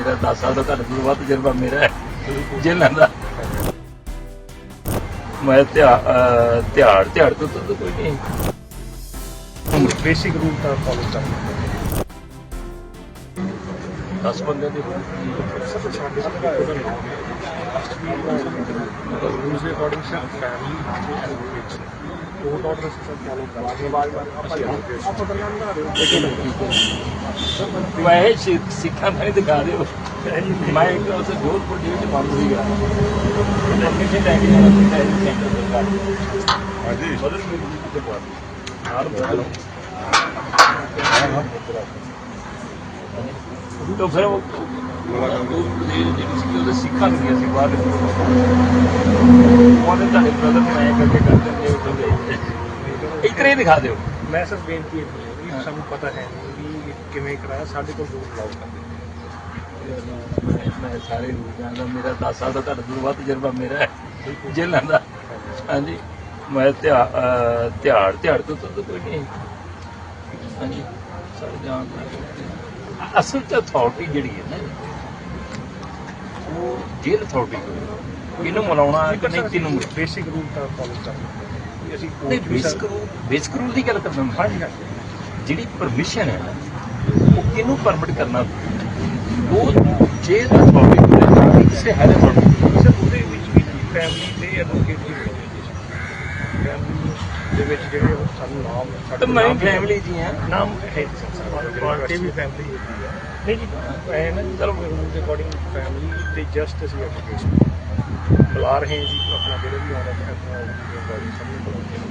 ਮੇਰਾ 10 ਸਾਲ ਦਾ ਘੱਟ ਤੋਂ ਵੱਧ ਤਜਰਬਾ ਮੇਰਾ ਹੈ। ਜੇਲ੍ਹਾਂ ਦਾ ਮੈਂ ਧਿਆ ਅਹ ਤੋਂ ਤਾਂ ਕੋਈ ਨਹੀਂ। ਬੇਸਿਕ ਰੂਲ ਤਾਂ ਫਾਲੋ ਕਰਨਾ। 10 ਬੰਦੇ ਦੇ ਸਭ ਸਾਡੇ ਸਭ ਦਾ ਰੂਲਸ ਦੇ ਅਕੋਰਡਿੰਗ ਸਭ ਫੈਮਿਲੀ ਤੇ ਐਡਵੋਕੇਟਸ ਕੋਰਟ ਆਰਡਰ ਸਭ ਫਾਲੋ ਕਰਾਂਗੇ ਬਾਅਦ ਵਿੱਚ ਮੈਂ ਇਹ ਸਿ- ਸਿੱਖਾਂ ਦਾ ਨਹੀਂ ਦਿਖਾ ਦਿਓ ਮੈਂ ਇੱਕ ਉਸ ਜੋਧਪੁਰ ਜੇਲ੍ਹ ਚ ਬੰਦ ਸੀਗਾ ਲੈ ਕੇ ਜਾਣਾ ਸੈਂਟਰ ਸਰਕਾਰ ਹਾਂਜੀ। ਤੇ ਬਾਅਦ तो ਤਾਂ ਫਿਰ ਉਹ ਉਹਦੇ ਸਿੱਖਾਂ ਨਹੀਂ ਅਸੀਂ ਬਾਹਰ ਉਹਨੇ ਤੁਹਾਡੇ ਬ੍ਰਦਰ ਨੂੰ ਐ ਕਰਕੇ ਕਰ ਦਿੰਦੇ ਉਹਦੇ ਇਤਰੇ ਦਿਖਾ ਦਿਓ। ਮੈਂ ਸਿਰਫ ਬੇਨਤੀ ਹੈ ਕਿ ਸਾਨੂੰ ਪਤਾ ਹੈ ਵੀ ਕਿਵੇਂ ਕਰਾਇਆ ਸਾਡੇ ਕੋਲ ਦੋ ਲਾਉ ਕਰਦੇ ਮੈਂ ਸਾਰੇ ਰੂਲ ਜਾਣਦਾ ਮੇਰਾ 10 ਸਾਲ ਦਾ ਤੁਹਾਡੇ ਤੋਂ ਵੱਧ ਤਜਰਬਾ ਮੇਰਾ ਹੈ ਜੇਲ੍ਹਾਂ ਦਾ। ਹਾਂਜੀ। ਮੈਂ ਤਿਹਾੜ ਤਿਹਾੜ ਤੋਂ ਤਾਂ ਕੋਈ ਨਹੀਂ ਹਾਂਜੀ। ਸਾਰੇ ਜਾਣਦਾ। ਅਸਲ ਚ ਅਥਾਰਟੀ ਜਿਹੜੀ ਹੈ ਨਾ ਉਹ ਜੇਲ੍ਹ ਅਥਾਰਟੀ ਕੋਲ ਇਹਨੂੰ ਮਨਾਉਣਾ ਕਿ ਨਹੀਂ ਕਿਹਨੂੰ ਬੇਸਿਕ ਰੂਲ ਤਾਂ ਫਾਲੋ ਕਰਨਾ ਅਸੀਂ ਵੀ ਬੇਸਿਕ ਰੂਲ ਬੇਸਿਕ ਰੂਲ ਦੀ ਗੱਲ ਕਰਦਾ ਹਾਂਜੀ ਹਾਂਜੀ। ਜਿਹੜੀ ਪਰਮਿਸ਼ਨ ਹੈ ਉਹ ਕਿਹਨੂੰ ਪਰਮਿਟ ਕਰਨਾ ਉਹ ਜੇਲ੍ਹ ਅਥਾਰਟੀ ਕੋਲ ਹੈ ਕਿਸੇ ਅਥਾਰਟੀ ਸਰ ਉਹਦੇ ਵਿੱਚ ਵੀ ਫੈਮਿਲੀ ਦੇ ਐਡਵੋਕੇਟ ਦੀ ਵਿੱਚ ਜਿਹੜੇ ਉਹ ਸਾਨੂੰ ਨਾਮ ਤੇ ਮੈਂ ਫੈਮਿਲੀ ਦੀ ਹਾਂ। ਨਾਮ ਹੈ ਪਾਰਟੀ ਵੀ ਫੈਮਿਲੀ ਹੁੰਦੀ ਹੈ। ਨਹੀਂ ਜੀ ਐ ਨਾ ਚਲੋ ਰੂਲ ਦੇ ਅਕੋਰਡਿੰਗ ਫੈਮਿਲੀ ਤੇ ਜਸਟ ਅਸੀਂ ਐਪਲੀਕੇਸ਼ਨ ਬੁਲਾ ਰਹੇ ਹਾਂ ਜੀ ਆਪਣਾ ਜਿਹੜੇ ਵੀ ਆਉਂਦਾ ਹੈ ਆਪਣਾ ਬਾਡੀ ਸਾਹਮਣੇ ਬੁਲਾਉਂਦੇ ਹਾਂ।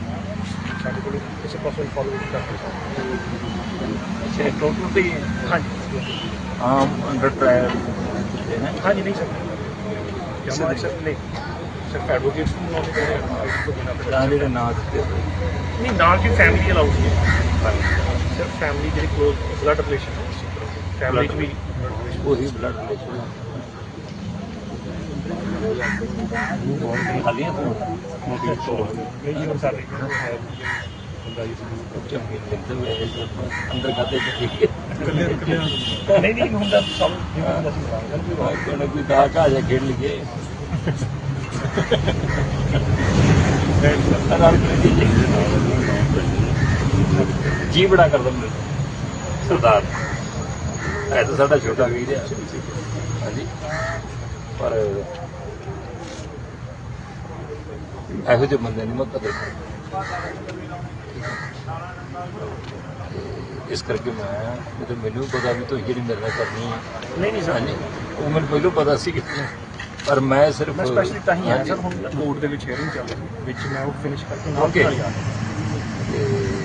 ਸਾਡੇ ਕੋਲ ਕਿਸੇ ਪਾਸੇ ਫਾਲੋ ਕਰਦੇ। ਅੱਛਾ ਟੋਟਲ ਤੇ ਹਾਂਜੀ। ਆਮ ਅੰਡਰ ਟ੍ਰਾਇਲ ਹੈ ਹਾਂਜੀ ਨਹੀਂ ਸਰ। ਜਮਾ ਸਰ ਨਹੀਂ। ਸਰ ਐਡਵੋਕੇਟਸ ਨੂੰ ਬੁਲਾਉਂਦੇ ਕਹਿੰਦੇ ਆਈਡੀ ਤੋਂ ਬਿਨਾਂ ਫਿਰ ਜਾਂ ਜਿਹੜੇ ਨਾਂ ਦਿੱਤੇ। ਨਹੀਂ ਨਾਲ ਦੀ ਫੈਮਿਲੀ ਅਲਾਉਡ ਹੈ? ਸਰ ਫੈਮਿਲੀ ਜਿਹੜੀ ਕਲੋਜ਼ ਬਲੱਡ ਰਿਲੇਸ਼ਨ ਫੈਮਿਲੀ ਚ ਵੀ ਉਹੀ ਬਲੱਡ ਰਿਲੇਸ਼ਨ ਖਾਲੀਆਂ ਤੋਂ? ਨਹੀਂ ਜੀ ਹੁਣ ਸਾਰੇ। ਅੰਦਰ ਖਾਤੇ ਚ ਠੀਕ ਹੈ। ਨਹੀਂ ਨਹੀਂ ਹੁੰਦਾ ਸਭ ਜਿਵੇਂ ਹੁੰਦਾ ਸੀ ਬੁਲਾਉਂਦੇ ਕੋਈ ਕੋਈ ਦਾ ਕਾ ਜਾ ਖੇਡ ਲਈਏ। ਜੀ ਬੜਾ ਕਰਦਾ ਮੈਨੂੰ ਸਰਦਾਰ। ਐ ਤਾਂ ਸਾਡਾ ਛੋਟਾ ਵੀਰ ਹੈ। ਹਾਂਜੀ। ਪਰ ਇਹੋ ਜਿਹੇ ਬੰਦੇ ਨਹੀਂ ਮੈਂ ਕਦਰ ਇਸ ਕਰਕੇ ਮੈਂ ਤਾਂ ਮੈਨੂੰ ਪਤਾ ਵੀ ਤੁਸੀਂ ਜਿਹੜੀ ਮੇਰੇ ਨਾਲ ਕਰਨੀ ਹੈ। ਨਹੀਂ ਨਹੀਂ ਹਾਂਜੀ। ਉਹ ਮੈਨੂੰ ਪਹਿਲਾਂ ਪਤਾ ਸੀ ਕਿ ਪਰ ਮੈਂ ਸਿਰਫ ਮੈਂ ਸਪੈਸ਼ਲੀ ਤਾਂ ਹੀ ਆਇਆ। ਸਰ ਹੁਣ ਕੋਰਟ ਦੇ ਵਿੱਚ ਹੀਅਰਿੰਗ ਚੱਲ ਰਹੀ ਵਿੱਚ ਮੈਂ ਉਹ ਫਿਨਿਸ਼ ਕਰਕੇ ਨਾਲ. ਘਰ ਜਾ ਰਿਹਾ